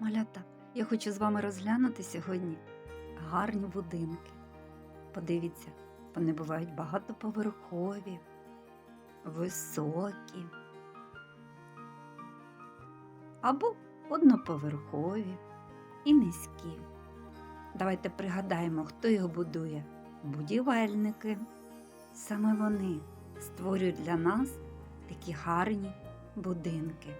Малята, я хочу з вами розглянути сьогодні гарні будинки. Подивіться, вони бувають багатоповерхові, високі або одноповерхові і низькі. Давайте пригадаємо, хто його будує. Будівельники. Саме вони створюють для нас такі гарні будинки.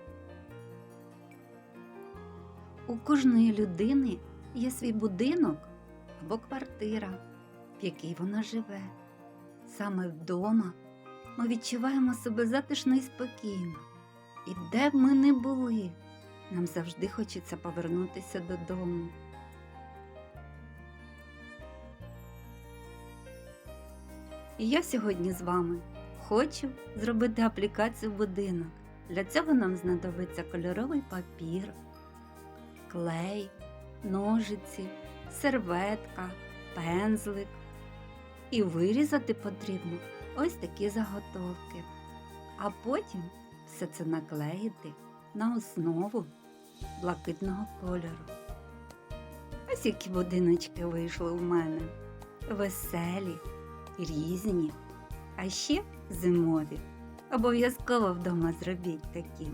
У кожної людини є свій будинок або квартира, в якій вона живе. Саме вдома ми відчуваємо себе затишно і спокійно. І де б ми не були, нам завжди хочеться повернутися додому. І я сьогодні з вами хочу зробити аплікацію будинок. Для цього нам знадобиться кольоровий папір, клей, ножиці, серветка, пензлик. І вирізати потрібно ось такі заготовки. А потім все це наклеїти на основу блакитного кольору. Ось які будиночки вийшли у мене. Веселі, різні, а ще зимові. Обов'язково вдома зробіть такі.